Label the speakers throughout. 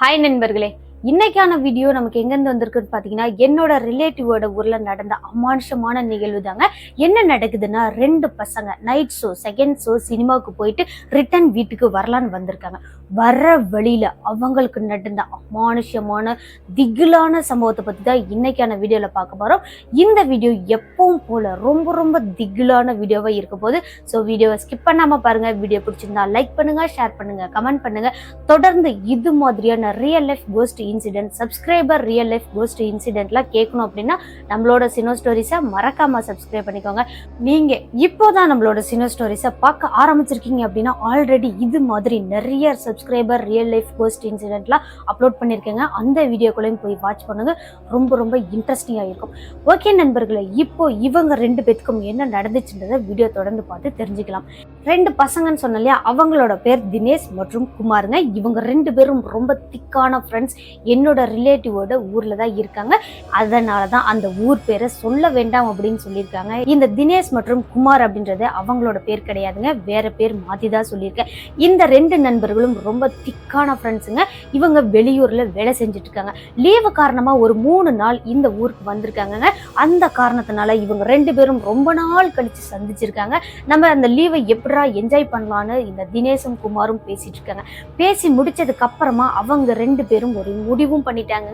Speaker 1: Hi நண்பர்களே. இன்னைக்கான video நமக்கு எங்கேருந்து வந்திருக்குன்னு பார்த்தீங்கன்னா என்னோட ரிலேட்டிவோட ஊரில் நடந்த அமானுஷமான நிகழ்வு தாங்க. என்ன நடக்குதுன்னா ரெண்டு பசங்க நைட் ஷோ செகண்ட் ஷோ சினிமாவுக்கு போயிட்டு ரிட்டர்ன் வீட்டுக்கு வரலான்னு வந்திருக்காங்க. வர்ற வழியில் அவங்களுக்கு நடந்த அமானுஷமான திகிலான சம்பவத்தை பற்றி தான் இன்னைக்கான வீடியோவில் பார்க்க போகிறோம் இந்த வீடியோ எப்பவும் போல் ரொம்ப ரொம்ப திகிலான வீடியோவாக இருக்க போது ஸோ வீடியோவை ஸ்கிப் பண்ணாமல் பாருங்கள் வீடியோ பிடிச்சிருந்தா லைக் பண்ணுங்கள் ஷேர் பண்ணுங்கள் கமெண்ட் பண்ணுங்கள் தொடர்ந்து இது மாதிரியான real life ghost incident subscriber real life ghost இன்சிடென்ட்லாம் கேட்கணும் அப்படின்னா நம்மளோட சினோ ஸ்டோரிஸை மறக்காம சப்ஸ்கிரைப் பண்ணிக்கோங்க. நீங்க இப்போதான் நம்மளோட சினோ ஸ்டோரிஸை பார்க்க ஆரம்பிச்சிருக்கீங்க அப்படின்னா ஆல்ரெடி இது மாதிரி நிறைய சப்ஸ்கிரைபர் ரியல் லைஃப் கோஸ்ட் இன்சிடென்ட்லாம் அப்லோட் பண்ணியிருக்கேங்க அந்த வீடியோக்குள்ளேயும் போய் வாட்ச் பண்ணுங்க. ரொம்ப ரொம்ப இன்ட்ரெஸ்டிங்காக இருக்கும். ஓகே நண்பர்களே இப்போ இவங்க ரெண்டு பேத்துக்கும் என்ன நடந்துச்சுன்றதை வீடியோ தொடர்ந்து பார்த்து தெரிஞ்சுக்கலாம். ரெண்டு பசங்கன்னு சொன்னாலே இல்லையா? அவங்களோட பேர் தினேஷ் மற்றும் குமாருங்க. இவங்க ரெண்டு பேரும் ரொம்ப திக்கான ஃப்ரெண்ட்ஸ் என்னோட ரிலேட்டிவோட ஊரில் தான் இருக்காங்க. அதனால தான் அந்த ஊர் பேரை சொல்ல வேண்டாம் அப்படின்னு சொல்லியிருக்காங்க. இந்த தினேஷ் மற்றும் குமார் அப்படின்றது அவங்களோட பேர் கிடையாதுங்க. வேற பேர் மாற்றி தான் சொல்லியிருக்கேன். இந்த ரெண்டு நண்பர்களும் ரொம்ப திக்கான ஃப்ரெண்ட்ஸுங்க இவங்க வெளியூரில் வேலை செஞ்சுட்டு இருக்காங்க. லீவு காரணமாக ஒரு மூணு நாள் இந்த ஊருக்கு வந்திருக்காங்கங்க. அந்த காரணத்தினால இவங்க ரெண்டு பேரும் ரொம்ப நாள் கழித்து சந்திச்சிருக்காங்க. நம்ம அந்த லீவை எப்படா என்ஜாய் பண்ணலான்னு இந்த தினேஷும் குமாரும் பேசிட்டு இருக்காங்க. பேசி முடிச்சதுக்கு அப்புறமா அவங்க ரெண்டு பேரும் ஒரு முடிவும் பண்ணிட்டாங்க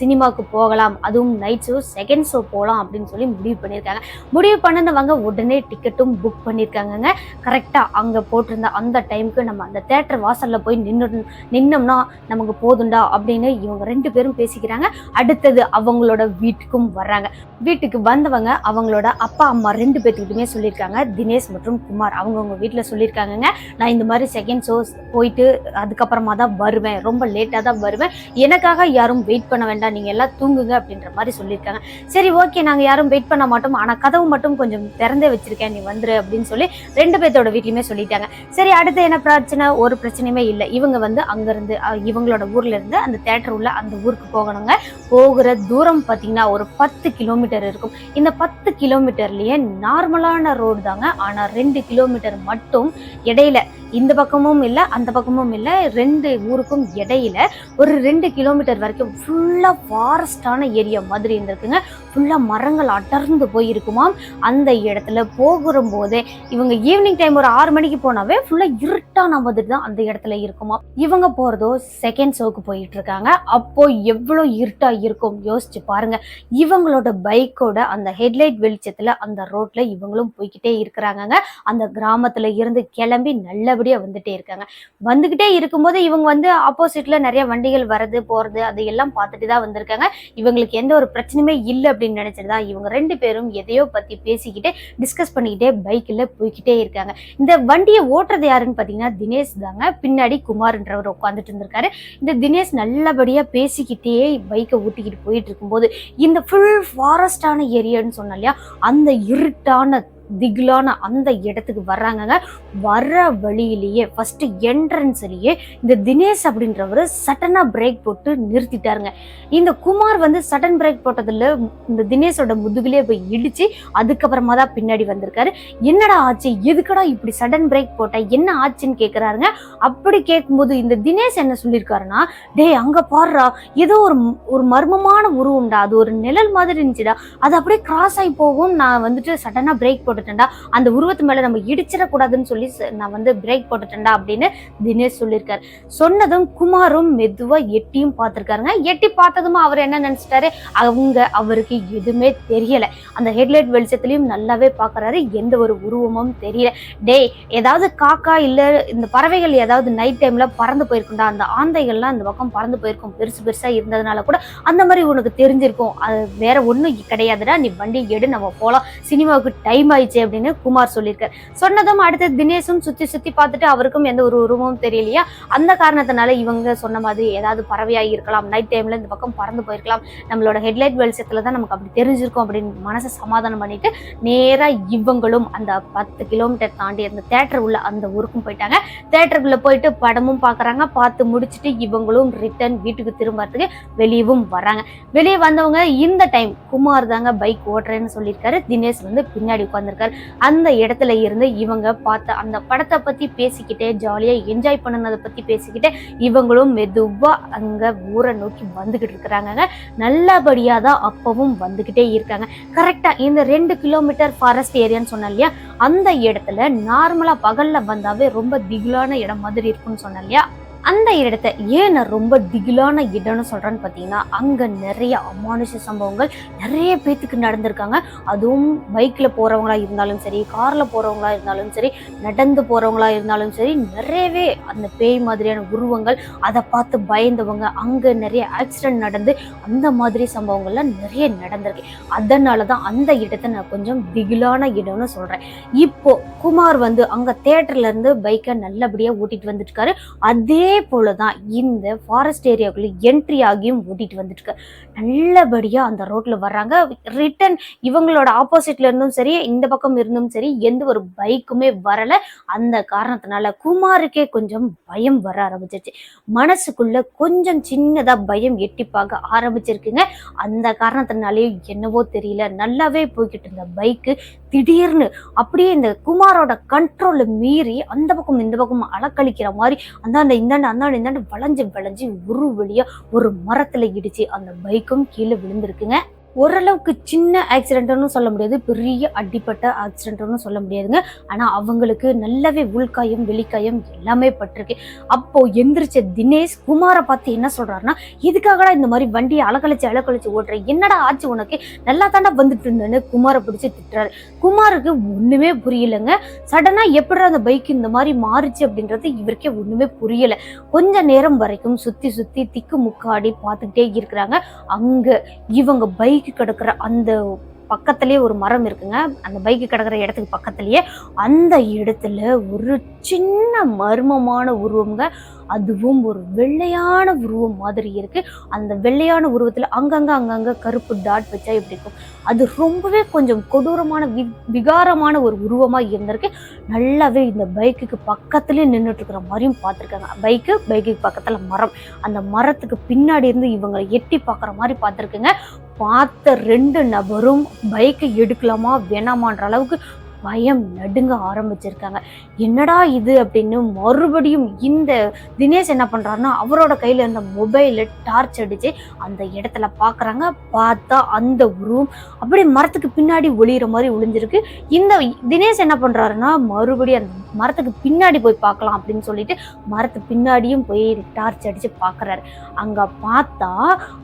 Speaker 1: சினிமாவுக்கு போகலாம். அதுவும் நைட் ஷோ செகண்ட் ஷோ போகலாம் அப்படின்னு சொல்லி முடிவு பண்ணியிருக்காங்க. முடிவு பண்ணினவங்க உடனே டிக்கெட்டும் புக் பண்ணியிருக்காங்கங்க. கரெக்டாக அங்கே போட்டிருந்த அந்த டைமுக்கு நம்ம அந்த தேட்டர் வாசலில் போய் நின்று நின்னோம்னா நமக்கு போதுண்டா அப்படின்னு இவங்க ரெண்டு பேரும் பேசிக்கிறாங்க. அடுத்தது அவங்களோட வீட்டுக்கும் வர்றாங்க. வீட்டுக்கு வந்தவங்க அவங்களோட அப்பா அம்மா ரெண்டு பேர்த்துக்கிட்டுமே சொல்லியிருக்காங்க. தினேஷ் மற்றும் குமார் அவங்கவுங்க வீட்டில் சொல்லியிருக்காங்கங்க. நான் இந்த மாதிரி செகண்ட் ஷோ போயிட்டு அதுக்கப்புறமா தான் வருவேன். ரொம்ப லேட்டாக தான் வருவேன். எனக்காக யாரும் வெயிட் பண்ண வேண்டாம். நீங்கள் எல்லாம் தூங்குங்க அப்படின்ற மாதிரி சொல்லியிருக்காங்க. சரி ஓகே நாங்கள் யாரும் வெயிட் பண்ண மாட்டோம். ஆனால் கதவு மட்டும் கொஞ்சம் திறந்தே வச்சிருக்கேன் நீ வந்துரு அப்படின்னு சொல்லி ரெண்டு பேர்த்தோட வீட்லையுமே சொல்லிட்டாங்க. சரி அடுத்து என்ன பிரச்சனை? ஒரு பிரச்சனையுமே இல்லை. இவங்க வந்து அங்கேருந்து இவங்களோட ஊர்ல இருந்து அந்த தேட்டர் உள்ள அந்த ஊருக்கு போகணுங்க. போகிற தூரம் பார்த்தீங்கன்னா ஒரு பத்து கிலோமீட்டர் இருக்கும். இந்த பத்து கிலோமீட்டர்லயே நார்மலான ரோடு தாங்க. ஆனால் ரெண்டு கிலோமீட்டர் மட்டும் இடையில. இந்த பக்கமும் இல்லை அந்த பக்கமும் இல்லை ரெண்டு ஊருக்கும் இடையில ஒரு ரெண்டு கிலோமீட்டர் வரைக்கும் ஃபுல்லாக ஃபாரஸ்டான ஏரியா மாதிரி இருந்திருக்குங்க. ஃபுல்லாக மரங்கள் அடர்ந்து போயிருக்குமாம் அந்த இடத்துல போகிற போதே இவங்க ஈவினிங் டைம் ஒரு ஆறு மணிக்கு போனாவே ஃபுல்லாக இருட்டான மாதிரி தான் அந்த இடத்துல இருக்குமா? இவங்க போகிறதோ செகண்ட் ஷோக்கு போயிட்டு இருக்காங்க அப்போ எவ்வளோ இருட்டா இருக்கும்? யோசிச்சு பாருங்க. இவங்களோட பைக்கோட அந்த ஹெட்லைட் வெளிச்சத்தில் அந்த ரோட்ல இவங்களும் போய்கிட்டே இருக்கிறாங்கங்க. அந்த கிராமத்துல இருந்து கிளம்பி நல்லபடியா வந்துட்டே இருக்காங்க. வந்துகிட்டே இருக்கும்போது இவங்க வந்து ஆப்போசிட்ல நிறைய வண்டிகள் வரது போறது அதையெல்லாம் பார்த்துட்டு தான் வந்திருக்காங்க. இவங்களுக்கு எந்த ஒரு பிரச்சனையுமே இல்லை அப்படின்னு நினைச்சிட்டு தான் இவங்க ரெண்டு பேரும் எதையோ பற்றி பேசிக்கிட்டே டிஸ்கஸ் பண்ணிக்கிட்டே பைக்கில் போய்கிட்டே இருக்காங்க. இந்த வண்டியை ஓட்டுறது யாருன்னு பார்த்தீங்கன்னா தினேஷ் தாங்க. பின்னாடி குமார்ன்றவர் உட்காந்துட்டு இருந்திருக்காரு. இந்த தினேஷ் நல்லபடியாக பேசிக்கிட்டே பைக்கை ஓட்டிக்கிட்டு போயிட்டு இருக்கும்போது இந்த ஃபுல் ஃபாரஸ்டான ஏரியான்னு சொன்னோம் இல்லையா? அந்த இருட்டான திகிலான அந்த இடத்துக்கு வர்றாங்கங்க. வர்ற வழியிலேயே ஃபஸ்ட்டு என்ட்ரன்ஸ்லேயே இந்த தினேஷ் அப்படின்றவர் சட்டனாக பிரேக் போட்டு நிறுத்திட்டாருங்க. இந்த குமார் வந்து சடன் பிரேக் போட்டதில் இந்த தினேஷோட முதுகிலே போய் இடித்து அதுக்கப்புறமா தான் பின்னாடி வந்திருக்காரு. என்னடா ஆச்சு? எதுக்கடா இப்படி சடன் பிரேக் போட்ட? என்ன ஆச்சுன்னு கேட்குறாருங்க அப்படி கேட்கும்போது இந்த தினேஷ் என்ன சொல்லியிருக்காருன்னா டேய் அங்கே பாடுறா ஏதோ ஒரு ஒரு மர்மமான உருவம்டா. அது ஒரு நிழல் மாதிரி இருந்துச்சுடா. அது அப்படியே கிராஸ் ஆகி போகும் நான் வந்துட்டு சடனாக பிரேக் போட்டுட்டேன்டா. அந்த உருவத்து மேல நம்ம இடிச்சிடக்கூடாதுன்னு சொல்லி நான் வந்து பிரேக் போட்டுட்டேன்டா அப்படின்னு தினேஷ் சொல்லியிருக்காரு சொன்னதும் குமாரும் மெதுவா எட்டியும் பார்த்துருக்காருங்க. எட்டி பார்த்ததும் அவர் என்ன நினைச்சிட்டாரு? அவங்க அவருக்கு எதுவுமே தெரியல. அந்த ஹெட்லைட் வெளிச்சத்துலயும் நல்லாவே பார்க்கறாரு. எந்த ஒரு உருவமும் தெரியல. டேய் ஏதாவது காக்கா இல்ல இந்த பறவைகள் ஏதாவது நைட் டைம்ல பறந்து போயிருக்கும்டா. அந்த ஆந்தைகள்லாம் இந்த பக்கம் பறந்து போயிருக்கும். பெருசு பெருசா இருந்ததுனால கூட அந்த மாதிரி உனக்கு தெரிஞ்சிருக்கும். அது வேற ஒண்ணும் கிடையாதுடா. நீ வண்டி எடு நம்ம போலாம். சினிமாவுக்கு டைம் ஆயிடுச்சு. அப்படின்னு குமார் சொல்லியிருக்காரு. சொன்னதும் அடுத்து தினேஷும் சுத்தி சுத்தி பார்த்துட்டு அவருக்கும் எந்த ஒரு உருவமும் தெரியலையா? அந்த காரணத்தினால இவங்க சொன்ன மாதிரி ஏதாவது பறவையா இருக்கலாம். நைட் டைம்ல இந்த பக்கம் பறந்து போயிருக்கலாம். நம்மளோட ஹெட்லைட் வெளிச்சத்துல தான் நமக்கு அப்படி தெரிஞ்சிருக்கும் அப்படின்னு மனசை சமாதானம் பண்ணிட்டு நேரா இவங்களும் அந்த பத்து கிலோமீட்டர் தாண்டி அந்த தேட்டர் உள்ள அந்த ஊருக்கும் போயிட்டாங்க. தேட்டருக்குள்ள போயிட்டு படமும் பார்க்குறாங்க பார்த்து முடிச்சுட்டு இவங்களும் ரிட்டர்ன் வீட்டுக்கு திரும்பறதுக்கு வெளியவும் வராங்க. வெளியே வந்தவங்க இந்த டைம் குமார் தாங்க பைக் ஓட்டுறேன்னு சொல்லியிருக்காரு. தினேஷ் வந்து பின்னாடி உட்காந்துருக்காங்க இருந்திருக்காரு அந்த இடத்துல இருந்து இவங்க பார்த்த அந்த படத்தை பற்றி பேசிக்கிட்டே ஜாலியாக என்ஜாய் பண்ணினதை பற்றி பேசிக்கிட்டே இவங்களும் மெதுவாக அங்கே ஊரை நோக்கி வந்துக்கிட்டு இருக்கிறாங்க நல்லபடியாக தான் அப்பவும் வந்துக்கிட்டே இருக்காங்க. கரெக்டாக இந்த ரெண்டு கிலோமீட்டர் ஃபாரஸ்ட் ஏரியான்னு சொன்னேன் இல்லையா? அந்த இடத்துல நார்மலாக பகலில் வந்தாவே ரொம்ப திகிலான இடம் மாதிரி இருக்கும்னு சொன்னேன் இல்லையா? அந்த இடத்த ஏன் நான் ரொம்ப திகிலான இடம்னு சொல்கிறேன்னு பார்த்தீங்கன்னா அங்கே நிறைய அமானுஷ சம்பவங்கள் நிறைய பேத்துக்கு நடந்திருக்காங்க. அதுவும் பைக்கில் போகிறவங்களா இருந்தாலும் சரி காரில் போகிறவங்களா இருந்தாலும் சரி நடந்து போகிறவங்களா இருந்தாலும் சரி நிறையவே அந்த பேய் மாதிரியான உருவங்கள் அதை பார்த்து பயந்தவங்க அங்கே நிறைய ஆக்சிடென்ட் நடந்து அந்த மாதிரி சம்பவங்கள்லாம் நிறைய நடந்திருக்கு. அதனால தான் அந்த இடத்த நான் கொஞ்சம் திகிலான இடம்னு சொல்கிறேன் இப்போ குமார் வந்து அங்கே தேட்டர்லேருந்து பைக்கை நல்லபடியாக ஓட்டிகிட்டு வந்துட்டுருக்காரு. அதே அதே போலதான் இந்த ஃபாரஸ்ட் ஏரியாவுக்குள்ளே என்ட்ரி ஆகியும் ஓட்டிட்டு வந்துட்டு இருக்காரு நல்லபடியா அந்த ரோட்ல வர்றாங்க. ரிட்டன் இவங்களோட ஆப்போசிட்ல இருந்தும் சரி இந்த பக்கம் இருந்தும் சரி எந்த ஒரு பைக்குமே வரல. அந்த காரணத்தினால குமாருக்கே கொஞ்சம் பயம் வர ஆரம்பிச்சிருச்சு. மனசுக்குள்ள கொஞ்சம் சின்னதா பயம் எட்டி பார்க்க ஆரம்பிச்சிருக்குங்க. அந்த காரணத்தினாலேயே என்னவோ தெரியல. நல்லாவே போய்கிட்டு இருந்த பைக்கு திடீர்னு அப்படியே இந்த குமாரோட கண்ட்ரோலை மீறி அந்த பக்கம் இந்த பக்கம் அலக்கழிக்கிற மாதிரி அந்த இந்த அந்தாண்டு இந்தாண்டு வளைஞ்சு வளைஞ்சு ஒரு வழியா ஒரு மரத்துல இடிச்சு அந்த பைக்கும் கீழே விழுந்திருக்குங்க. ஓரளவுக்கு சின்ன ஆக்சிடென்ட்னு சொல்ல முடியாது பெரிய அடிப்பட்ட ஆக்சிடென்ட்னு சொல்ல முடியாதுங்க. ஆனால் அவங்களுக்கு நல்லாவே உள்காயம் வெளிக்காயம் எல்லாமே பட்டிருக்கு. அப்போது எந்திரிச்ச தினேஷ் குமாரை பார்த்து என்ன சொல்கிறாருன்னா இதுக்காகடா இந்த மாதிரி வண்டியை அலக்கழிச்சு அலக்கழிச்சு ஓட்டுற என்னடா ஆச்சு உனக்கு? நல்லா தாண்டா வந்துட்டு இருந்தேன்னு குமாரை பிடிச்சி திட்டுறாரு. குமாருக்கு ஒன்றுமே புரியலங்க. சடனாக எப்படி அந்த பைக் இந்த மாதிரி மாறுச்சு அப்படின்றது இவருக்கே ஒன்றுமே புரியலை. கொஞ்ச நேரம் வரைக்கும் சுற்றி சுற்றி திக்கு முக்காடி பார்த்துக்கிட்டே இருக்கிறாங்க. அங்கே இவங்க பைக் பைக்கு கிடக்கிற அந்த பக்கத்துலேயே ஒரு மரம் இருக்குங்க. அந்த பைக்கு கிடக்கிற இடத்துக்கு பக்கத்துலேயே அந்த இடத்துல ஒரு சின்ன மர்மமான உருவம்ங்க. அதுவும் ஒரு வெள்ளையான உருவம் மாதிரி இருக்கு. அந்த வெள்ளையான உருவத்தில் அங்கங்கே அங்கங்கே கருப்பு டாட் வச்சா எப்படி இருக்கும்? அது ரொம்பவே கொஞ்சம் கொடூரமான வி விகாரமான ஒரு உருவமாக இருந்திருக்கு. நல்லாவே இந்த பைக்குக்கு பக்கத்துலேயே நின்றுட்டு இருக்கிற மாதிரியும் பார்த்துருக்காங்க. பைக்கு பைக்குக்கு பக்கத்தில் மரம். அந்த மரத்துக்கு பின்னாடி இருந்து இவங்களை எட்டி பார்க்குற மாதிரி பார்த்துருக்குங்க. பார்த்த ரெண்டு நபரும் பைக்கை எடுக்கலாமா வேணாமான்ற அளவுக்கு பயம் நடுங்க ஆரம்பிச்சிருக்காங்க. என்னடா இது அப்படின்னு மறுபடியும் இந்த தினேஷ் என்ன பண்ணுறாருன்னா அவரோட கையில் இருந்த மொபைலு டார்ச் அடிச்சு அந்த இடத்துல பார்க்குறாங்க பார்த்தா அந்த உருவம் அப்படியே மரத்துக்கு பின்னாடி ஒளியிற மாதிரி ஒளிஞ்சிருக்கு. இந்த தினேஷ் என்ன பண்ணுறாருன்னா மறுபடியும் அந்த மரத்துக்கு பின்னாடி போய் பார்க்கலாம் அப்படின்னு சொல்லிட்டு மரத்து பின்னாடியும் போய் டார்ச் அடித்து பார்க்குறாரு அங்கே பார்த்தா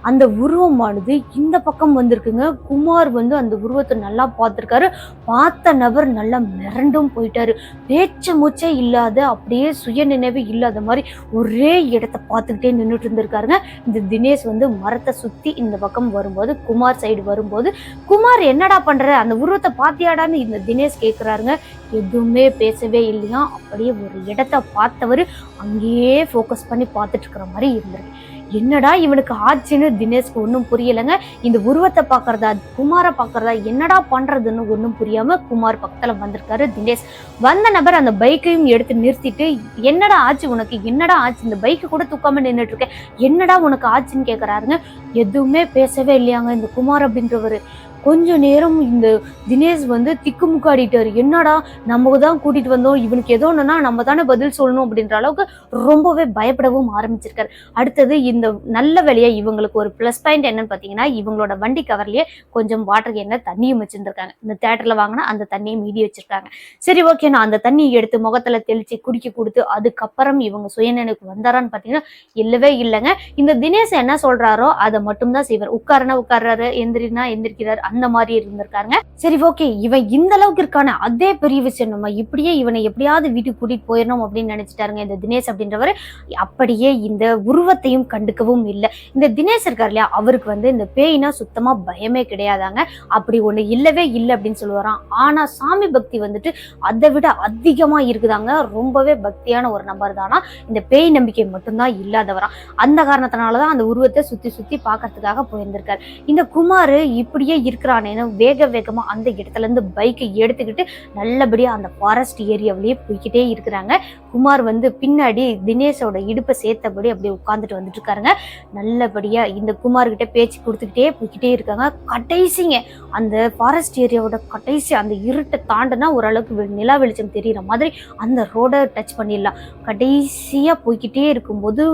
Speaker 1: அந்த உருவமானது இந்த பக்கம் வந்திருக்குங்க. குமார் வந்து அந்த உருவத்தை நல்லா பார்த்துருக்காரு. பார்த்த நபர் நல்லா மிரண்டும் போயிட்டாரு. பேச்சு மூச்சே இல்லாத அப்படியே சுய நினைவு இல்லாத மாதிரி ஒரே இடத்த பார்த்துக்கிட்டே நின்றுட்டு இருந்திருக்காருங்க. இந்த தினேஷ் வந்து மரத்தை சுத்தி இந்த பக்கம் வரும்போது குமார் சைடு வரும்போது குமார் என்னடா பண்ற? அந்த உருவத்தை பாத்தியாடான்னு இந்த தினேஷ் கேட்குறாருங்க எதுவுமே பேசவே இல்லையா? அப்படியே ஒரு இடத்த பார்த்தவர் அங்கேயே ஃபோக்கஸ் பண்ணி பார்த்துட்டு இருக்கிற மாதிரி இருந்திருக்கு. என்னடா இவனுக்கு ஆச்சுன்னு தினேஷ்க்கு ஒன்றும் புரியலைங்க. இந்த உருவத்தை பார்க்கறதா குமாரை பார்க்கறதா என்னடா பண்ணுறதுன்னு ஒன்றும் புரியாமல் குமார் பக்கத்தில் வந்திருக்காரு தினேஷ். வந்த நபர் அந்த பைக்கையும் எடுத்து நிறுத்திட்டு என்னடா ஆச்சு உனக்கு? என்னடா ஆச்சு? இந்த பைக்கு கூட தூக்காமல் நின்றுட்டுருக்கேன் என்னடா உனக்கு ஆச்சுன்னு கேட்குறாருங்க எதுவுமே பேசவே இல்லையாங்க இந்த குமார் அப்படின்றவர். கொஞ்ச நேரம் இந்த தினேஷ் வந்து திக்குமுக்காடிட்டாரு. என்னடா நம்ம தான் கூட்டிட்டு வந்தோம் இவனுக்கு ஏதோ ஒன்றுனா நம்ம தானே பதில் சொல்லணும் அப்படின்ற அளவுக்கு ரொம்பவே பயப்படவும் ஆரம்பிச்சிருக்காரு. அடுத்தது இந்த நல்ல வேலையா இவங்களுக்கு ஒரு ப்ளஸ் பாயிண்ட் என்னன்னு பார்த்தீங்கன்னா இவங்களோட வண்டி கவர்லயே கொஞ்சம் வாட்டர் கேன்ல தண்ணியும் வச்சிருந்துருக்காங்க. இந்த தேட்டர்ல வாங்கினா அந்த தண்ணியை மீதி வச்சிருக்காங்க. சரி ஓகே நான் அந்த தண்ணியை எடுத்து முகத்துல தெளிச்சு குடிக்க கொடுத்து அதுக்கப்புறம் இவங்க சுயநினைவுக்கு வந்தாரான்னு பார்த்தீங்கன்னா இல்லவே இல்லைங்க. இந்த தினேஷ் என்ன சொல்றாரோ அதை மட்டும்தான் செய்வார். உட்காரனா உட்கார்றாரு எந்திரினா எந்திரிக்கிறார். அந்த மாதிரி இருந்திருக்காங்க சரி ஓகே. இவன் இந்த அளவுக்கு இருக்கான அதே பெரிய விஷயம். நம்ம இப்படியே இவனை எப்படியாவது வீட்டுக்கு கூட்டிட்டு போயிடணும் அப்படின்னு நினைச்சிட்டாருங்க இந்த தினேஷ் அப்படின்றவர். அப்படியே இந்த உருவத்தையும் கண்டுக்கவும் இல்லை. இந்த தினேஷ் இருக்கார் இல்லையா? அவருக்கு வந்து இந்த பேய்னா சுத்தமா பயமே கிடையாதாங்க. அப்படி ஒண்ணு இல்லவே இல்லை அப்படின்னு சொல்லுவாராம். ஆனா சாமி பக்தி வந்துட்டு அதை விட அதிகமா இருக்குதாங்க. ரொம்பவே பக்தியான ஒரு நபர் தானா? இந்த பேய் நம்பிக்கை மட்டும்தான் இல்லாதவரா அந்த காரணத்தினாலதான் அந்த உருவத்தை சுத்தி சுத்தி பார்க்கறதுக்காக போயிருந்திருக்காரு. இந்த குமார் இப்படியே இருக்க இருக்கிறானேன்னு வேக வேகமாக அந்த இடத்துல இருந்து பைக்கை எடுத்துக்கிட்டு நல்லபடியாக அந்த ஃபாரஸ்ட் ஏரியாவிலேயே போய்க்கிட்டே இருக்கிறாங்க. குமார் வந்து பின்னாடி தினேஷோட இடுப்பை சேர்த்தபடி அப்படியே உட்காந்துட்டு வந்துட்டு இருக்காருங்க. நல்லபடியாக இந்த குமார்கிட்ட பேச்சு கொடுத்துக்கிட்டே போய்கிட்டே இருக்காங்க. கடைசிங்க அந்த ஃபாரஸ்ட் ஏரியாவோட கடைசி அந்த இருட்டை தாண்டினா ஓரளவுக்கு நிலா வெளிச்சம் தெரியுற மாதிரி அந்த ரோடை டச் பண்ணிடலாம். கடைசியாக போய்க்கிட்டே இருக்கும்போது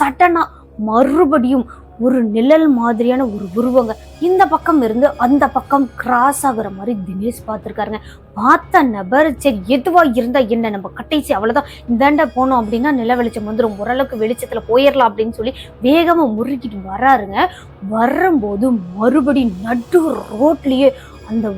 Speaker 1: சட்டனாக மறுபடியும் ஒரு நிழல் மாதிரியான ஒரு உருவங்க. இந்த பக்கம் இருந்து அந்த பக்கம் கிராஸ் ஆகுற மாதிரி தினேஷ் பார்த்துருக்காருங்க. பார்த்த நபர் சரி எதுவா இருந்தா என்ன? நம்ம கடைசி அவ்வளவுதான். இந்தாண்ட போனோம் அப்படின்னா நில வெளிச்சம் வந்துடும் ஓரளவுக்கு வெளிச்சத்துல போயிடலாம் அப்படின்னு சொல்லி வேகமா முறுக்கிட்டு வராருங்க. வரும்போது மறுபடி நடு ரோட்லயே அந்த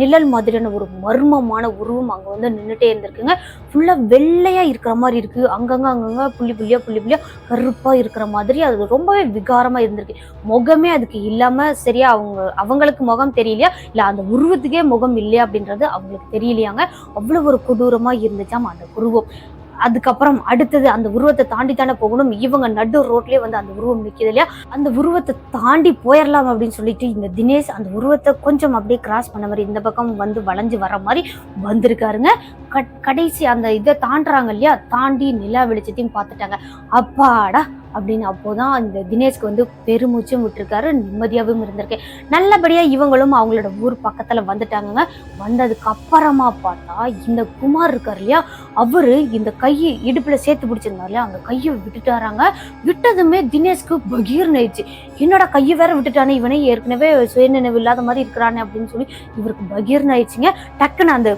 Speaker 1: நிழல் மாதிரியான ஒரு மர்மமான உருவம் அங்கே வந்து நின்றுட்டே இருந்திருக்குங்க. ஃபுல்லாக வெள்ளையாக இருக்கிற மாதிரி இருக்கு. அங்கங்கே அங்கங்கே புள்ளி புள்ளியா புள்ளி புள்ளியாக கருப்பாக இருக்கிற மாதிரி. அது ரொம்பவே விகாரமா இருந்திருக்கு. முகமே அதுக்கு இல்லாமல் சரியா அவங்க அவங்களுக்கு முகம் தெரியலையா? இல்லை அந்த உருவத்துக்கே முகம் இல்லையா அப்படின்றது அவங்களுக்கு தெரியலையாங்க. அவ்வளோ ஒரு கொடூரமாக இருந்துச்சாம் அந்த உருவம். அதுக்கப்புறம் அடுத்தது அந்த உருவத்தை தாண்டி தானே போகணும். இவங்க நடு ரோட்லயே வந்து அந்த உருவம் நிற்கிறது இல்லையா? அந்த உருவத்தை தாண்டி போயிடலாம் அப்படின்னு சொல்லிட்டு இந்த தினேஷ் அந்த உருவத்தை கொஞ்சம் அப்படியே கிராஸ் பண்ண மாதிரி இந்த பக்கம் வந்து வளைஞ்சு வர மாதிரி வந்திருக்காருங்க. கட்- கடைசி அந்த இதை தாண்டுறாங்க இல்லையா? தாண்டி நிலா வெளிச்சத்தையும் பார்த்துட்டாங்க. அப்பாடா! அப்படின்னு அப்போதான் இந்த தினேஷ்க்கு வந்து பெருமூச்சும் விட்டுருக்காரு. நிம்மதியாகவும் இருந்திருக்கேன் நல்லபடியாக இவங்களும் அவங்களோட ஊர் பக்கத்தில் வந்துட்டாங்கங்க. வந்ததுக்கு அப்புறமா பார்த்தா இந்த குமார் இருக்கார் இல்லையா? அவர் இந்த கையை இடுப்பில் சேர்த்து பிடிச்சிருந்தார் இல்லையா? அந்த கையை விட்டுட்டாராங்க. விட்டதுமே தினேஷ்க்கு பகீர்னு ஆயிடுச்சு. என்னோட கையை வேற விட்டுட்டானே? இவனே ஏற்கனவே சுயநினைவு இல்லாத மாதிரி இருக்கிறானே அப்படின்னு சொல்லி இவருக்கு பகீர்னு ஆயிடுச்சுங்க. டக்குன்னு அந்த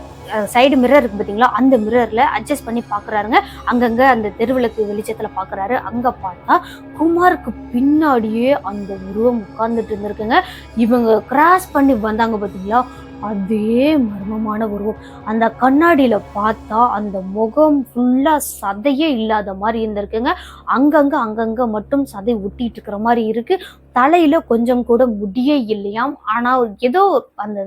Speaker 1: சைடு மிரர் இருக்கு பார்த்தீங்களா அந்த மிரரில் அட்ஜஸ்ட் பண்ணி பார்க்குறாருங்க அங்கங்கே அந்த தெருவிளக்கு வெளிச்சத்தில் பார்க்குறாரு அங்கே பார்த்தா குமாருக்கு பின்னாடியே அந்த உருவம் உட்கார்ந்துட்டு இருந்திருக்குங்க. இவங்க கிராஸ் பண்ணி வந்தாங்க பார்த்தீங்களா அதே மர்மமான உருவம். அந்த கண்ணாடியில் பார்த்தா அந்த முகம் ஃபுல்லாக சதையே இல்லாத மாதிரி இருந்திருக்குங்க. அங்கங்கே அங்கங்கே மட்டும் சதை ஒட்டிட்டு இருக்கிற மாதிரி இருக்குது தலையில கொஞ்சம் கூட முடியே இல்லையாம். ஆனா ஏதோ அந்த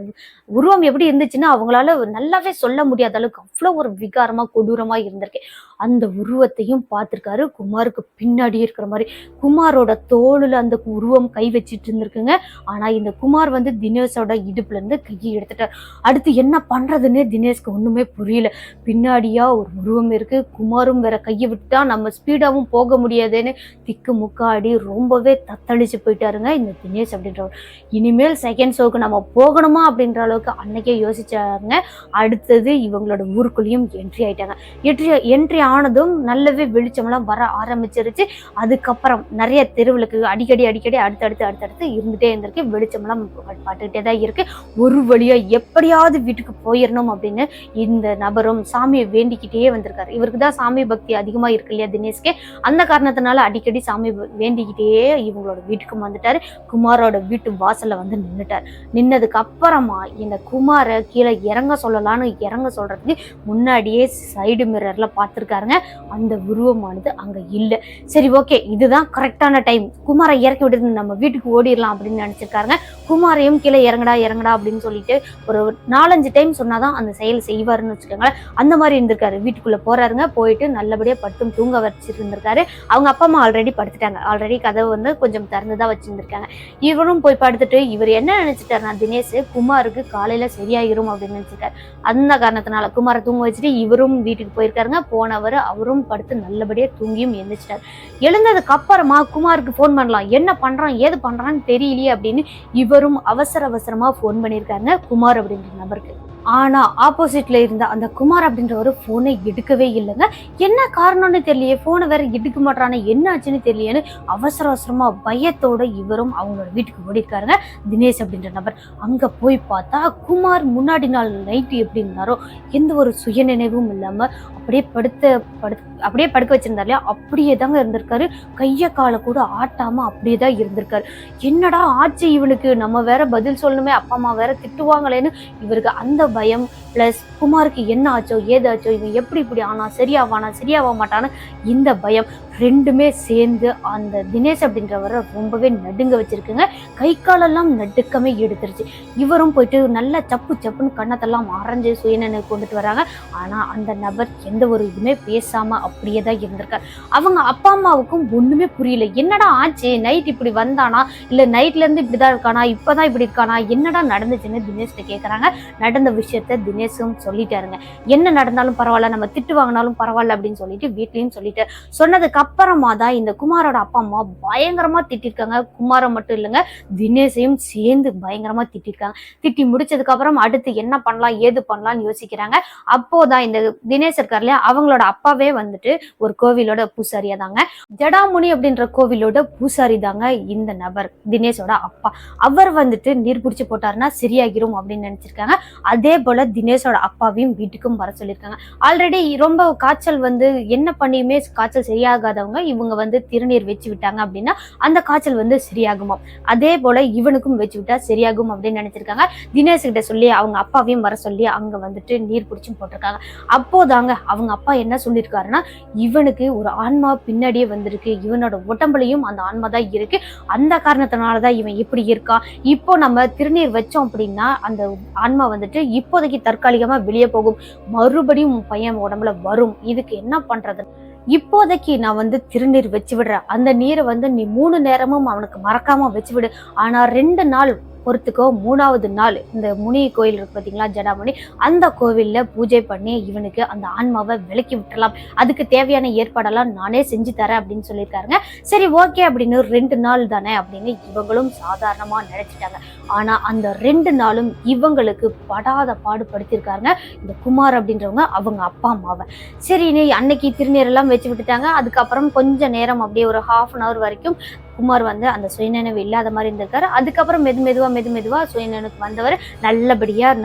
Speaker 1: உருவம் எப்படி இருந்துச்சுன்னா அவங்களால நல்லாவே சொல்ல முடியாத அளவுக்கு அவ்வளோ ஒரு விகாரமா கொடூரமா இருந்திருக்கு அந்த உருவத்தையும் பார்த்துருக்காரு. குமாருக்கு பின்னாடி இருக்கிற மாதிரி குமாரோட தோளில் அந்த உருவம் கை வச்சிட்டு இருந்திருக்குங்க. ஆனா இந்த குமார் வந்து தினேஷோட இடுப்புல இருந்து கையை எடுத்துட்டார். அடுத்து என்ன பண்றதுன்னே தினேஷ்க்கு ஒண்ணுமே புரியல. பின்னாடியா ஒரு உருவம் இருக்கு. குமாரும் வேற கையை விட்டா நம்ம ஸ்பீடாகவும் போக முடியாதுன்னு திக்கு முக்காடி ரொம்பவே தத்தளிச்சு போயிட்டாருங்க. இந்த தினேஷ் அப்படின்றவர். இனிமேல் செகண்ட் ஷோக்கு நம்ம போகணுமா அப்படின்ற அளவுக்கு அன்னைக்கே யோசிச்சாங்க அடுத்தது இவங்களோட ஊருக்குள்ளேயும் என்ட்ரி ஆயிட்டாங்க. என்ட்ரி என்ட்ரி ஆனதும் நல்லவே வெளிச்சமெல்லாம் வர ஆரம்பிச்சிருச்சு. அதுக்கப்புறம் நிறைய தெருவுகளுக்கு அடிக்கடி அடிக்கடி அடுத்தடுத்து அடுத்தடுத்து இருந்துகிட்டே இருந்திருக்கு. வெளிச்சமெல்லாம் பட்டுக்கிட்டே தான் இருக்கு. ஒரு வழியா எப்படியாவது வீட்டுக்கு போயிடணும் அப்படின்னு இந்த நபரும் சாமியை வேண்டிக்கிட்டே வந்திருக்காரு. இவருக்கு தான் சாமி பக்தி அதிகமாக இருக்கு இல்லையா தினேஷ்கே? அந்த காரணத்தினால அடிக்கடி சாமி வேண்டிக்கிட்டே இவங்களோட வீட்டுக்கு வந்துட்டாரு. குமாரோட வீட்டு வாசல்ல வந்து நின்றுட்டார் நின்னதுக்கு அப்புறமா இந்த குமாரை கீழே இறங்க சொல்லலாம்னு இறங்க சொல்றதுக்கு முன்னாடியே சைடு மிரர்ல பார்த்துருக்காருங்க. அந்த உருவமானது அங்க இல்லை. சரி ஓகே இதுதான் கரெக்டான டைம் குமாரை இறக்கி விட்டு நம்ம வீட்டுக்கு ஓடிடலாம் அப்படின்னு நினைச்சிருக்காருங்க. குமாரையும் கீழே இறங்கடா இறங்கடா அப்படின்னு சொல்லிட்டு ஒரு நாலஞ்சு டைம் சொன்னாதான் அந்த செயல் செய்வாருன்னு வச்சுக்கோங்களேன். அந்த மாதிரி இருந்திருக்காரு. வீட்டுக்குள்ள போறாருங்க. போயிட்டு நல்லபடியாக படுத்தும் தூங்க வச்சிருந்திருக்காரு. அவங்க அப்பா அம்மா ஆல்ரெடி படுத்துட்டாங்க. ஆல்ரெடி கதவு வந்து கொஞ்சம் திறந்துதான் வச்சிருந்திருக்காங்க. இவரும் போய் படுத்துட்டு இவர் என்ன நினைச்சிட்டாருன்னா தினேஷ் குமாருக்கு காலையில சரியாயிரும் அப்படின்னு நினைச்சிட்டாரு அந்த காரணத்தினால குமாரை தூங்க வச்சுட்டு இவரும் வீட்டுக்கு போயிருக்காருங்க. போனவர் அவரும் படுத்து நல்லபடியா தூங்கியும் எந்திரிச்சிட்டாரு. எழுந்ததுக்கு அப்புறமா குமாருக்கு ஃபோன் பண்ணலாம். என்ன பண்றான் ஏது பண்றான்னு தெரியலையே அப்படின்னு இவரும் அவசர அவசரமா ஃபோன் பண்ணியிருக்காருங்க குமார் அப்படின்ற நபருக்கு. ஆனா ஆப்போசிட்ல இருந்த அந்த குமார் அப்படின்றவர் போனை எடுக்கவே இல்லைங்க. என்ன காரணம்னு தெரியலையே போனை வேற எடுக்க மாட்டானே என்ன ஆச்சுன்னு தெரியலையேன்னு அவசர அவசரமா பயத்தோட இவரும் அவங்களோட வீட்டுக்கு ஓடி இருக்காருங்க தினேஷ் அப்படின்ற நபர். அங்க போய் பார்த்தா குமார் முன்னாடி நாள் நைட்டு எப்படி இருந்தாரோ எந்த ஒரு சுயநினைவும் இல்லாம அப்படியே படுத்த படு அப்படியே படுக்க வச்சிருந்தார் இல்லையா? அப்படியே தாங்க இருந்திருக்காரு. கைய காலை கூட ஆட்டாம அப்படியே தான் இருந்திருக்காரு. என்னடா ஆச்சு இவனுக்கு? நம்ம வேற பதில் சொல்லணுமே அப்பா அம்மா வேற திட்டுவாங்களேன்னு இவருக்கு அந்த பயம் ப்ளஸ் குமாருக்கு என்ன ஆச்சோ ஏதாச்சோ இவன் எப்படி இப்படி ஆனா சரியாவானா சரியாவ மாட்டான்னு இந்த பயம் ரெண்டுமே சேர்ந்து அந்த தினேஷ் அப்படின்றவரை ரொம்பவே நடுங்க வச்சுருக்குங்க. கை காலெல்லாம் நடுக்கமே எடுத்துருச்சு. இவரும் போயிட்டு நல்லா சப்பு சப்புன்னு கண்ணத்தெல்லாம் அரைஞ்சு சுயநினை கொண்டுட்டு வராங்க. ஆனால் அந்த நபர் எந்த ஒரு இதுவுமே பேசாமல் அப்படியே தான் இருந்திருக்கார். அவங்க அப்பா அம்மாவுக்கும் ஒன்றுமே புரியல. என்னடா ஆச்சு? நைட் இப்படி வந்தானா? இல்லை நைட்லேருந்து இப்படி தான் இருக்கானா? இப்போ தான் இப்படி இருக்கானா? என்னடா நடந்துச்சுன்னு தினேஷ்கிட்ட கேட்குறாங்க நடந்த விஷயத்த தினேஷும் சொல்லிட்டாருங்க. என்ன நடந்தாலும் பரவாயில்ல நம்ம திட்டு வாங்கினாலும் பரவாயில்ல அப்படின்னு சொல்லிட்டு வீட்லையும் சொல்லிட்டு சொன்னதுக்கு அப்புறமா தான் இந்த குமாரோட அப்பா அம்மா பயங்கரமா திட்டிருக்காங்க. குமாரை மட்டும் இல்லைங்க தினேஷையும் சேர்ந்து பயங்கரமா திட்டிருக்காங்க. திட்டி முடிச்சதுக்கு அப்புறம் அடுத்து என்ன பண்ணலாம் ஏது பண்ணலாம்னு யோசிக்கிறாங்க. அப்போதான் இந்த தினேஷ் இருக்கார் இல்லையா அவங்களோட அப்பாவே வந்துட்டு ஒரு கோவிலோட பூசாரியா தாங்க ஜடாமுனி அப்படின்ற கோவிலோட பூசாரி தாங்க இந்த நபர் தினேஷோட அப்பா. அவர் வந்துட்டு நீர் பிடிச்சி போட்டாருன்னா சரியாகிரும் அப்படின்னு நினைச்சிருக்காங்க. அதே போல தினேஷோட அப்பாவையும் வீட்டுக்கும் வர சொல்லியிருக்காங்க. ஆல்ரெடி ரொம்ப காய்ச்சல் வந்து என்ன பண்ணியுமே காய்ச்சல் சரியாகாதவங்க இவங்க வந்து திருநீர் வச்சு விட்டாங்க அப்படின்னா அந்த காய்ச்சல் வந்து சரியாகுமா? அதே போல இவனுக்கும் வச்சு விட்டா சரியாகும் அப்படின்னு நினைச்சிருக்காங்க. தினேஷ் கிட்ட சொல்லி அவங்க அப்பாவையும் வர சொல்லி அங்க வந்துட்டு நீர் பிடிச்சும் போட்டிருக்காங்க. அப்போதாங்க அவங்க அப்பா என்ன சொல்லியிருக்காருன்னா இவனுக்கு ஒரு ஆன்மா பின்னாடியே வந்திருக்கு. இவனோட உடம்புலையும் அந்த ஆன்மா தான் இருக்கு. அந்த காரணத்தினாலதான் இவன் இப்படி இருக்கான். இப்போ நம்ம திருநீர் வச்சோம் அப்படின்னா அந்த ஆன்மா வந்துட்டு இப்போதைக்கு தற்காலிகமா வெளியே போகும். மறுபடியும் உன் பையன் உடம்புல வரும். இதுக்கு என்ன பண்றது? இப்போதைக்கு நான் வந்து திருநீர் வச்சு விடுறேன் அந்த நீரை வந்து நீ மூணு நேரமும் அவனுக்கு மறக்காம வச்சு விடு ஆனா ரெண்டு நாள் பொறுத்துக்கோ மூணாவது நாள் இந்த முனி கோயில் இருக்கு பார்த்தீங்களா ஜடாமுனி அந்த கோவில்ல பூஜை பண்ணி இவனுக்கு அந்த ஆன்மாவை விலக்கி விட்டுறலாம். அதுக்கு தேவையான ஏற்பாடெல்லாம் நானே செஞ்சு தரேன் அப்படின்னு சொல்லியிருக்காருங்க. சரி ஓகே அப்படின்னு ரெண்டு நாள் தானே அப்படின்னு இவங்களும் சாதாரணமாக நினைச்சிட்டாங்க. ஆனால் அந்த ரெண்டு நாளும் இவங்களுக்கு படாத பாடுபடுத்தியிருக்காருங்க. இந்த குமார் அப்படின்றவங்க அவங்க அப்பா அம்மாவை. சரி நீ அன்னைக்கு திருநீரெல்லாம் வச்சு விட்டுட்டாங்க. அதுக்கப்புறம் கொஞ்ச நேரம் அப்படியே ஒரு ஹாஃப் அன் ஹவர் வரைக்கும் குமார் வந்து அந்த சுயநினைவு இல்லாத மாதிரி இருந்திருக்காரு. அதுக்கப்புறம் மெது மெதுவாக மெது மெதுவாக சுயநினைவுக்கு வந்தவர்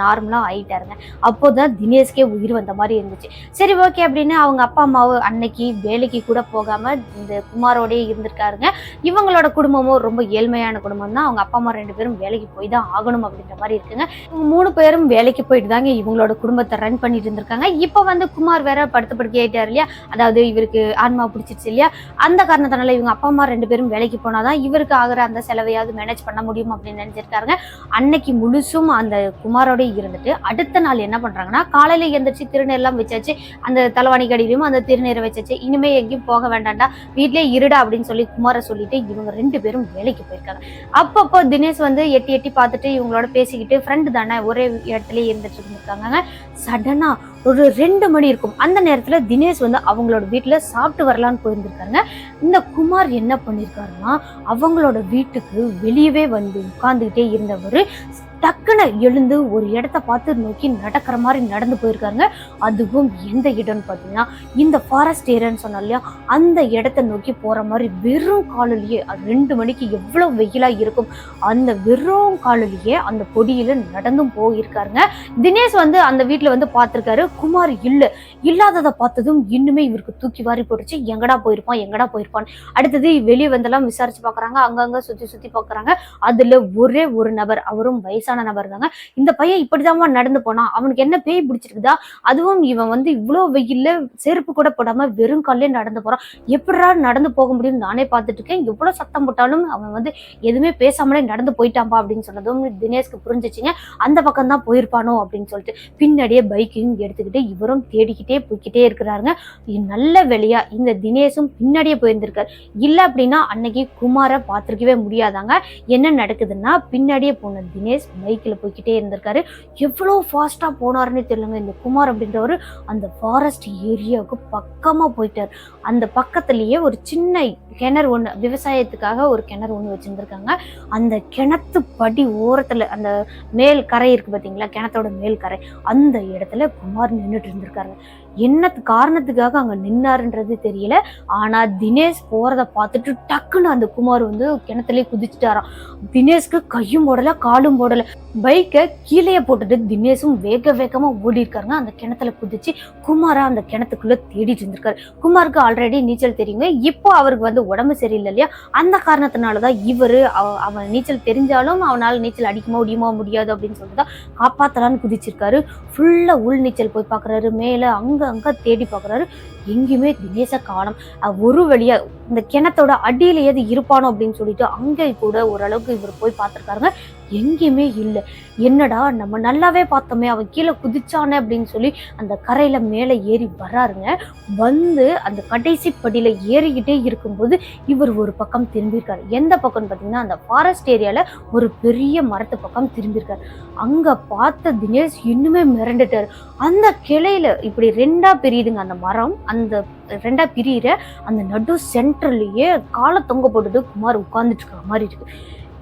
Speaker 1: நார்மலாக ஆகிட்டாருங்க அப்போது தான் தினேஷ்கே உயிர் வந்த மாதிரி இருந்துச்சு. சரி ஓகே அப்படின்னு அவங்க அப்பா அம்மாவும் அன்னைக்கு வேலைக்கு கூட போகாமல் இந்த குமாரோடயே இருந்திருக்காருங்க. இவங்களோட குடும்பமும் ரொம்ப ஏழ்மையான குடும்பம் தான் அவங்க அப்பா அம்மா ரெண்டு பேரும் வேலைக்கு போய் தான் ஆகணும் அப்படின்ற மாதிரி இருக்குங்க. இவங்க மூணு பேரும் வேலைக்கு போயிட்டு தாங்க இவங்களோட குடும்பத்தை ரன் பண்ணிட்டு இருந்திருக்காங்க. இப்போ வந்து குமார் வேற படுத்து படுக்கயிட்டார் இல்லையா? அதாவது இவருக்கு ஆன்மா பிடிச்சிருச்சு இல்லையா? அந்த காரணத்தினால இவங்க அப்பா அம்மா ரெண்டு பேரும் வேலைக்கு போனால் தான் இவருக்கு ஆகிற அந்த செலவையாவது மேனேஜ் பண்ண முடியும் அப்படின்னு நினச்சிருக்காருங்க அன்னைக்கு முழுசும் அந்த குமாரோடய இருந்துட்டு அடுத்த நாள் என்ன பண்ணுறாங்கன்னா காலையில் எழுந்திரிச்சு திருநீரெல்லாம் வச்சாச்சு அந்த தலைவாணி கடியிலும் அந்த திருநீரை வச்சாச்சு. இனிமேல் எங்கேயும் போக வேண்டாம்டா வீட்லேயே இருடா அப்படின்னு சொல்லி குமாரை சொல்லிட்டு இவங்க ரெண்டு பேரும் வேலைக்கு போயிருக்காங்க. அப்பப்போ தினேஷ் வந்து எட்டி எட்டி பார்த்துட்டு இவங்களோட பேசிக்கிட்டு ஃப்ரெண்டு தானே ஒரே இடத்துல இருந்துட்டு இருந்திருக்காங்க சடனாக ஒரு ரெண்டு மணி இருக்கும். அந்த நேரத்துல தினேஷ் வந்து அவங்களோட வீட்டுல சாப்பிட்டு வரலான்னு போயிருந்திருக்காங்க இந்த குமார் என்ன பண்ணிருக்காருன்னா அவங்களோட வீட்டுக்கு வெளியவே வந்து உட்கார்ந்துகிட்டே இருந்தவர் டக்குன்னு எழுந்து ஒரு இடத்த பார்த்து நோக்கி நடக்கிற மாதிரி நடந்து போயிருக்காங்க அதுவும் எந்த இடம்னு பார்த்தீங்கன்னா இந்த ஃபாரஸ்ட் ஏரியான்னு சொன்னோம் இல்லையா? அந்த இடத்த நோக்கி போற மாதிரி வெறும் காலிலேயே ரெண்டு மணிக்கு எவ்வளோ வெயிலா இருக்கும் அந்த வெறும் காலிலேயே அந்த பொடியில நடந்தும் போயிருக்காருங்க. தினேஷ் வந்து அந்த வீட்டில் வந்து பார்த்துருக்காரு குமார் இல்லை இல்லாததை பார்த்ததும் இன்னுமே இவருக்கு தூக்கி வாரி போட்டுச்சு எங்கடா போயிருப்பான் எங்கடா போயிருப்பான்? அடுத்தது வெளியே வந்தெல்லாம் விசாரிச்சு பார்க்குறாங்க அங்கங்க சுற்றி சுற்றி பார்க்குறாங்க. அதில் ஒரே ஒரு நபர் அவரும் வயசான நபர் இருக்காங்க இந்த பையன் இப்படிதாம்மா நடந்து போனான் அவனுக்கு என்ன பேய் பிடிச்சிருக்குதா? அதுவும் இவன் வந்து இவ்வளோ வெயில்ல செருப்பு கூட போடாம வெறும் கால்லே நடந்து போறான். எப்படிடா நடந்து போக முடியும்னு நானே பார்த்துட்டு இருக்கேன். எவ்வளவு சத்தம் போட்டாலும் அவன் வந்து எதுவுமே பேசாமலே நடந்து போயிட்டான்பா அப்படின்னு சொன்னதும் தினேஷ்க்கு புரிஞ்சிச்சுங்க. அந்த பக்கம் தான் போயிருப்பானோ அப்படின்னு சொல்லிட்டு பின்னாடியே பைக்கையும் எடுத்துக்கிட்டு இவரும் தேடிக்கிட்டே போய்கிட்டே இருக்கிறாருங்க. நல்ல வேலையா? இந்த தினேஷும் பின்னாடியே போயிருந்திருக்காரு. இல்ல அப்படின்னா அன்னைக்கு குமாரை பார்த்துருக்கவே முடியாதாங்க. என்ன நடக்குதுன்னா பின்னாடியே போன தினேஷ் பைக்கில் போய்க்கிட்டே இருந்திருக்காரு. எவ்வளோ ஃபாஸ்ட்டாக போனார்னே தெரியலங்க. இந்த குமார் அப்படின்றவர் அந்த ஃபாரஸ்ட் ஏரியாவுக்கு பக்கமாக போயிட்டார். அந்த பக்கத்துலேயே ஒரு சின்ன கிணறு ஒன்று விவசாயத்துக்காக ஒரு கிணறு ஒன்று வச்சுருந்துருக்காங்க. அந்த கிணத்து படி ஓரத்தில் அந்த மேல் கரை இருக்குது பார்த்தீங்களா கிணத்தோட மேல் கரை. அந்த இடத்துல குமார் நின்றுட்டு இருந்திருக்காரு. என்ன காரணத்துக்காக அங்கே நின்னாருன்றது தெரியல. ஆனால் தினேஷ் போகிறத பார்த்துட்டு டக்குன்னு அந்த குமார் வந்து கிணத்துலேயே குதிச்சுட்டாராம். தினேஷ்க்கு கையும் போடலை காலும் போடலை. பைக்கை கீழே போட்டுட்டு தினேஷும் வேக வேகமாக ஓடி இருக்காருங்க. அந்த கிணத்துல குதிச்சு குமாரா அந்த கிணத்துக்குள்ளே தேடிட்டு இருந்திருக்காரு. குமாருக்கு ஆல்ரெடி நீச்சல் தெரியுங்க. இப்போ அவருக்கு வந்து உடம்பு சரியில்லை இல்லையா? அந்த காரணத்தினால தான் அவ- அவன் நீச்சல் தெரிஞ்சாலும் அவனால் நீச்சல் அடிக்குமா முடியுமா முடியாது அப்படின்னு சொல்லிட்டு தான் காப்பாற்றலான்னு குதிச்சிருக்காரு ஃபுல்லாக உள் நீச்சல் போய் பார்க்குறாரு. மேலே அங்கே அங்க தேடி பார்க்குறாரு எங்கேயுமே தினேச காணம். ஒரு வழியா இந்த கிணத்தோட அடியில ஏது இருப்பானோ அப்படின்னு சொல்லிட்டு அங்கே கூட ஓரளவுக்கு இவர் போய் பார்த்துருக்காருங்க. எங்கேயுமே இல்லை. என்னடா நம்ம நல்லாவே பார்த்தோமே அவன் கீழே குதிச்சானே அப்படின்னு சொல்லி அந்த கரையில் மேலே ஏறி வராருங்க. வந்து அந்த கடைசி படியில் ஏறிக்கிட்டே இருக்கும்போது இவர் ஒரு பக்கம் திரும்பியிருக்காரு. எந்த பக்கம்னு பார்த்தீங்கன்னா அந்த ஃபாரஸ்ட் ஏரியாவில் ஒரு பெரிய மரத்து பக்கம் திரும்பியிருக்காரு. அங்கே பார்த்த தினேஷ் இன்னுமே மிரண்டுட்டார். அந்த கிளையில இப்படி ரெண்டாக பிரியுதுங்க அந்த மரம் அந்த ரெண்டாக பிரியிற அந்த நடு சென்டர்லேயே காலை தொங்க போட்டுட்டு குமார் உட்காந்துட்டு இருக்கிற மாதிரி இருக்குது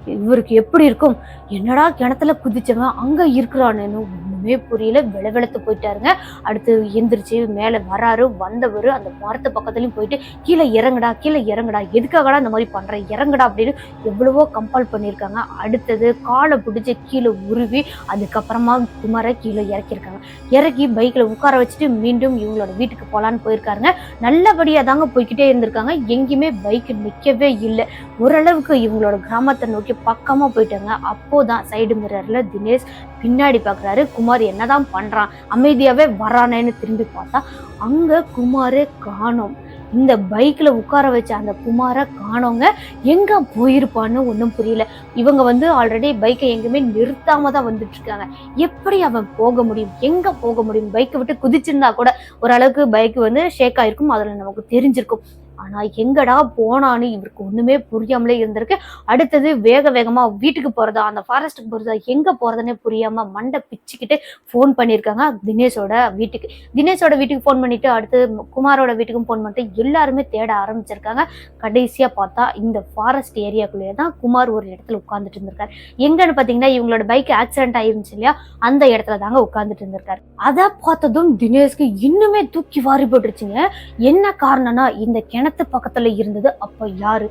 Speaker 1: இவருக்கு எப்படி இருக்கும்? என்னடா கிணத்துல குதிச்சவன் அங்க இருக்கிறான்னு ஒண்ணுமே புரியல. விளவெளத்து போயிட்டாருங்க. அடுத்து எந்திரிச்சு மேல வராரு வந்தவர் அந்த மரத்து பக்கத்துலயும் போயிட்டு கீழே இறங்குடா கீழே இறங்குடா எதுக்காகடா இந்த மாதிரி பண்ற? இறங்குடா அப்படின்னு எவ்வளவோ கம்பல் பண்ணியிருக்காங்க. அடுத்தது காலை பிடிச்சி கீழே உருவி அதுக்கப்புறமா குமாரை கீழே இறக்கியிருக்காங்க. இறக்கி பைக்கில் உட்கார வச்சுட்டு மீண்டும் இவங்களோட வீட்டுக்கு போகலான்னு போயிருக்காருங்க. நல்லபடியாக தாங்க போய்க்கிட்டே இருந்திருக்காங்க. எங்கேயுமே பைக் நிற்கவே இல்லை. ஓரளவுக்கு இவங்களோட கிராமத்தை நோக்கி பக்கமாக போயிட்டாங்க. அப்போதான் சைடு மிரரில் தினேஷ் பின்னாடி பார்க்குறாரு குமார் என்னதான் பண்ணுறான் அமைதியாகவே வரானேன்னு திரும்பி பார்த்தா அங்கே குமாரே காணோம். இந்த பைக்கில் உட்கார வச்ச அந்த குமாரை காணோங்க. எங்கே போயிருப்பான்னு ஒன்றும் புரியல. இவங்க வந்து ஆல்ரெடி பைக்கை எங்கேயுமே நிறுத்தாமல் தான் வந்துட்டு இருக்காங்க எப்படி அவன் போக முடியும்? எங்க போக முடியும்? பைக்கை விட்டு குதிச்சிருந்தா கூட ஓரளவுக்கு பைக் வந்து ஷேக் ஆயிருக்கும். அதுல நமக்கு தெரிஞ்சிருக்கும். ஆனால் எங்கடா போனான்னு இவருக்கு ஒன்றுமே புரியாமலே இருந்திருக்கு. அடுத்தது வேக வேகமாக வீட்டுக்கு போகிறதா அந்த ஃபாரஸ்ட்டுக்கு போகிறதா எங்கே போகிறதுனே புரியாமல் மண்டை பிச்சுக்கிட்டு ஃபோன் பண்ணியிருக்காங்க தினேஷோட வீட்டுக்கு. தினேஷோட வீட்டுக்கு ஃபோன் பண்ணிவிட்டு அடுத்து குமாரோட வீட்டுக்கும் ஃபோன் பண்ணிட்டு எல்லாருமே தேட ஆரம்பிச்சிருக்காங்க. கடைசியாக பார்த்தா இந்த ஃபாரஸ்ட் ஏரியாக்குள்ளேயே தான் குமார் ஒரு இடத்துல உட்காந்துட்டு இருந்திருக்காரு. எங்கன்னு பார்த்தீங்கன்னா இவங்களோட பைக் ஆக்சிடென்ட் ஆயிருந்துச்சு இல்லையா? அந்த இடத்துல தாங்க உட்காந்துட்டு இருந்திருக்காரு. அதை பார்த்ததும் தினேஷ்க்கு இன்னுமே தூக்கி வாரி போட்டுருச்சுங்க. என்ன காரணம்னா இந்த கிணத்து பக்கத்துல இருந்தது. அப்ப யாரு?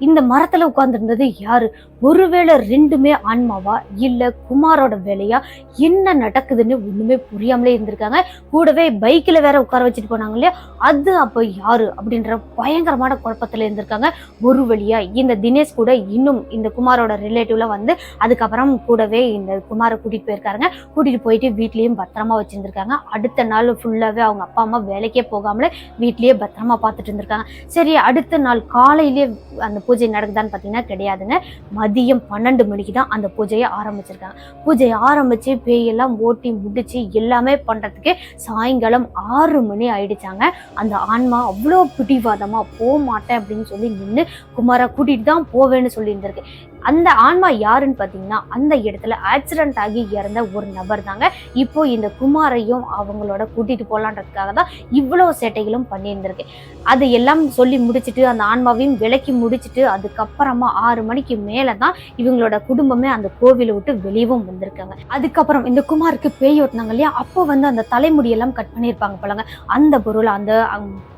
Speaker 1: இந்த மரத்துல உட்கார்ந்துருந்தது யாரு? ஒருவேளை ரெண்டுமே ஆன்மாவா? இல்ல குமாரோட வேலையா? என்ன நடக்குதுன்னு ஒண்ணுமே புரியாமலே இருந்திருக்காங்க. கூடவே பைக்ல வேற உட்கார வச்சுட்டு போனாங்க இல்லையா? அது அப்ப யாரு? அப்படின்ற பயங்கரமான குழப்பத்துல இருந்திருக்காங்க. ஒரு வழியா இந்த தினேஷ் கூட இன்னும் இந்த குமாரோட ரிலேட்டிவ்ல வந்து அதுக்கப்புறம் கூடவே இந்த குமாரை கூட்டிட்டு போயிருக்காருங்க. கூட்டிட்டு போயிட்டு வீட்லயும் பத்திரமா வச்சிருந்திருக்காங்க. அடுத்த நாள் ஃபுல்லாவே அவங்க அப்பா அம்மா வேலைக்கே போகாமலே வீட்லயே பத்திரமா பார்த்துட்டு இருந்திருக்காங்க. சரி அடுத்த நாள் காலையிலேயே அந்த பூஜை நடக்குதான்னு பார்த்தீங்கன்னா கிடையாதுங்க. மதியம் பன்னெண்டு மணிக்கு தான் அந்த பூஜையை ஆரம்பிச்சிருக்காங்க. பூஜையை ஆரம்பித்து பேயெல்லாம் ஓட்டி முடித்து எல்லாமே பண்ணுறதுக்கு சாயங்காலம் ஆறு மணி ஆயிடுச்சாங்க. அந்த ஆன்மா அவ்வளோ பிடிவாதமாக போக மாட்டேன் அப்படின்னு சொல்லி நின்று குமாரை கூட்டிகிட்டு தான் போவேன்னு சொல்லியிருந்திருக்கு. அந்த ஆன்மா யாருன்னு பார்த்தீங்கன்னா அந்த இடத்துல ஆக்சிடென்ட் ஆகி இறந்த ஒரு நபர் தாங்க. இப்போ இந்த குமாரையும் அவங்களோட கூட்டிட்டு போகலான்றதுக்காக தான் இவ்வளோ சேட்டைகளும் பண்ணியிருந்திருக்கு. அது எல்லாம் சொல்லி முடிச்சிட்டு அந்த ஆன்மாவையும் விலக்கி முடிச்சிட்டு அதுக்கப்புறமா ஆறு மணிக்கு மேலே தான் இவங்களோட குடும்பமே அந்த கோவிலை விட்டு வெளியவும் வந்திருக்காங்க. அதுக்கப்புறம் இந்த குமாருக்கு பேய் ஓட்டினாங்க இல்லையா? அப்போ வந்து அந்த தலைமுடியெல்லாம் கட் பண்ணியிருப்பாங்க போலங்க. அந்த பொருள் அந்த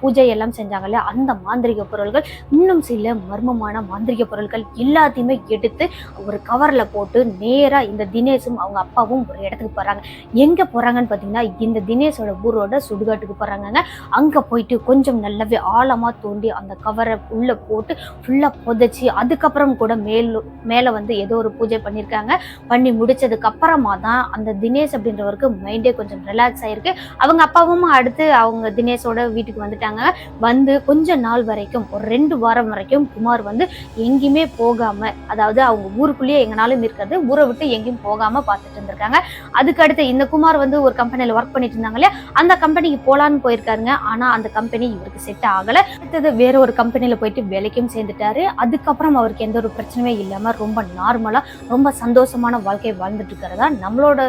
Speaker 1: பூஜை எல்லாம் செஞ்சாங்க இல்லையா? அந்த மாந்திரிக பொருள்கள் இன்னும் சில மர்மமான மாந்திரிக பொருட்கள் எல்லாத்தையுமே எடுத்து ஒரு கவரில் போட்டு நேராக இந்த தினேஷும் அவங்க அப்பாவும் ஒரு இடத்துக்கு போகிறாங்க எங்கே போகிறாங்கன்னு பார்த்தீங்கன்னா இந்த தினேஷோட ஊரோட சுடுகாட்டுக்கு போகிறாங்கங்க அங்கே போயிட்டு கொஞ்சம் நல்லாவே ஆழமாக தோண்டி அந்த கவரை உள்ளே போட்டு ஃபுல்லாக புதைச்சி அதுக்கப்புறம் கூட மேல் மேலே வந்து ஏதோ ஒரு பூஜை பண்ணியிருக்காங்க பண்ணி முடித்ததுக்கப்புறமா தான் அந்த தினேஷ் அப்படின்றவருக்கு மைண்டே கொஞ்சம் ரிலாக்ஸ் ஆகிருக்கு அவங்க அப்பாவும் அடுத்து அவங்க தினேஷோட வீட்டுக்கு வந்துட்டாங்க. வந்து கொஞ்ச நாள் வரைக்கும் ஒரு ரெண்டு வாரம் வரைக்கும் குமார் வந்து எங்கேயுமே போகாமல் அதை அதாவது அவங்க ஊருக்குள்ளேயே எங்கனாலும் இருக்கிறது ஊரை விட்டு எங்கேயும் போகாம பார்த்துட்டு இருந்திருக்காங்க. அதுக்கு அடுத்து இந்த குமார் வந்து ஒரு கம்பெனியில் ஒர்க் பண்ணிட்டு இருந்தாங்க இல்லையா? அந்த கம்பெனிக்கு போலான்னு போயிருக்காருங்க. ஆனா அந்த கம்பெனி இவருக்கு செட் ஆகல. அடுத்தது வேற ஒரு கம்பெனியில் போயிட்டு வேலைக்கும் சேர்ந்துட்டாரு. அதுக்கப்புறம் அவருக்கு எந்த ஒரு பிரச்சனையும் இல்லாம ரொம்ப நார்மலா ரொம்ப சந்தோஷமான வாழ்க்கையை வாழ்ந்துட்டு இருக்கிறதா நம்மளோட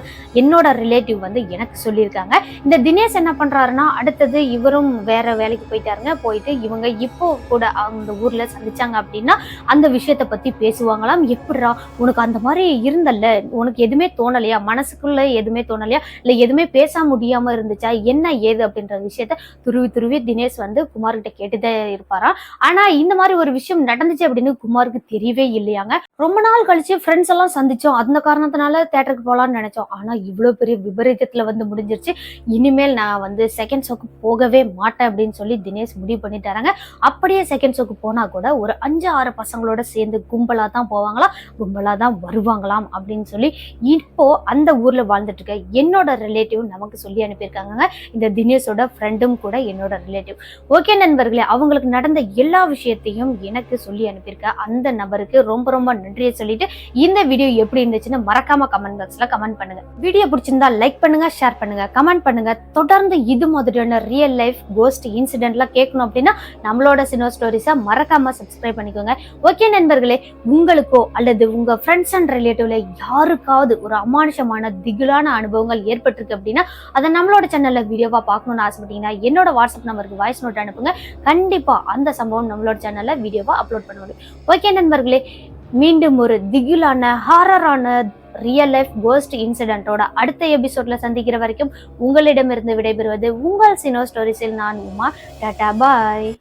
Speaker 1: என்னோட ரிலேட்டிவ் வந்து எனக்கு சொல்லியிருக்காங்க. இந்த தினேஷ் என்ன பண்றாருன்னா அடுத்தது இவரும் வேற வேலைக்கு போயிட்டாருங்க. போயிட்டு இவங்க இப்போ கூட அந்த ஊர்ல சந்திச்சாங்க அப்படின்னா அந்த விஷயத்தை பத்தி பேசுவாங்க. கேட்டிருக்காங்களாம் எப்படிரா உனக்கு அந்த மாதிரி இருந்தல்ல? உனக்கு எதுவுமே தோணலையா? மனசுக்குள்ள எதுவுமே தோணலையா? இல்லை எதுவுமே பேச முடியாம இருந்துச்சா? என்ன ஏது அப்படின்ற விஷயத்த துருவி துருவி தினேஷ் வந்து குமார்கிட்ட கேட்டுதான் இருப்பாரா? ஆனா இந்த மாதிரி ஒரு விஷயம் நடந்துச்சு அப்படின்னு குமாருக்கு தெரியவே இல்லையாங்க. ரொம்ப நாள் கழிச்சு ஃப்ரெண்ட்ஸ் எல்லாம் சந்திச்சோம். அந்த காரணத்தினால தேட்டருக்கு போகலான்னு நினைச்சோம். ஆனா இவ்வளோ பெரிய விபரீதத்துல வந்து முடிஞ்சிருச்சு. இனிமேல் நான் வந்து செகண்ட் ஷோக்கு போகவே மாட்டேன் அப்படின்னு சொல்லி தினேஷ் முடிவு பண்ணிட்டாராங்க. அப்படியே செகண்ட் ஷோக்கு போனா கூட ஒரு அஞ்சு ஆறு பசங்களோட சேர்ந்து கும்பலா தான் போவாங்களாம் கும்பலாக தான் வருவாங்களாம் அப்படின்னு சொல்லி இப்போ அந்த ஊரில் வாழ்ந்துட்டுருக்க என்னோட ரிலேட்டிவ் நமக்கு சொல்லி அனுப்பியிருக்காங்க இந்த தினேஷோட ஃப்ரெண்டும் கூட என்னோட ரிலேட்டிவ் ஓகே நண்பர்களே அவங்களுக்கு நடந்த எல்லா விஷயத்தையும் எனக்கு சொல்லி அனுப்பியிருக்க அந்த நபருக்கு ரொம்ப ரொம்ப நன்றியை சொல்லிட்டு இந்த வீடியோ எப்படி இருந்துச்சுன்னு மறக்காம கமெண்ட் பாக்ஸ்ல கமெண்ட் பண்ணுங்க. வீடியோ பிடிச்சிருந்தா லைக் பண்ணுங்க ஷேர் பண்ணுங்க கமெண்ட் பண்ணுங்க. தொடர்ந்து இது மாதிரியான ரியல் லைஃப் கோஸ்ட் இன்சிடென்ட்லாம் கேட்கணும் அப்படின்னா நம்மளோட சினோ ஸ்டோரிஸை மறக்காம சப்ஸ்கிரைப் பண்ணிக்கோங்க. ஓகே நண்பர்களே உங்களுக்கு அல்லது உங்க ஃப்ரெண்ட்ஸ் அண்ட் ரிலேட்டிவ்ல யாருக்காவது ஒரு அமானுஷமான திகிலான அனுபவங்கள் ஏற்பட்டிருக்கு அப்படின்னா அதை நம்மளோட சேனல்ல வீடியோவா பார்க்கணும்னு ஆசைப்பட்டீங்கன்னா என்னோட வாட்ஸ்அப் நம்பருக்கு வாய்ஸ் நோட் அனுப்புங்க. கண்டிப்பா அந்த சம்பவம் நம்மளோட சேனல்ல வீடியோவா அப்லோட் பண்ணுவாங்க. ஓகே நண்பர்களே மீண்டும் ஒரு திகிலான ஹாரரான ரியல் லைஃப் கோஸ்ட் இன்சிடென்ட்டோட அடுத்த எபிசோட்ல சந்திக்கிற வரைக்கும் உங்களிடமிருந்து விடைபெறுவது உங்கள் சினோ ஸ்டோரிஸில் நான் உமா. டாட்டா பாய்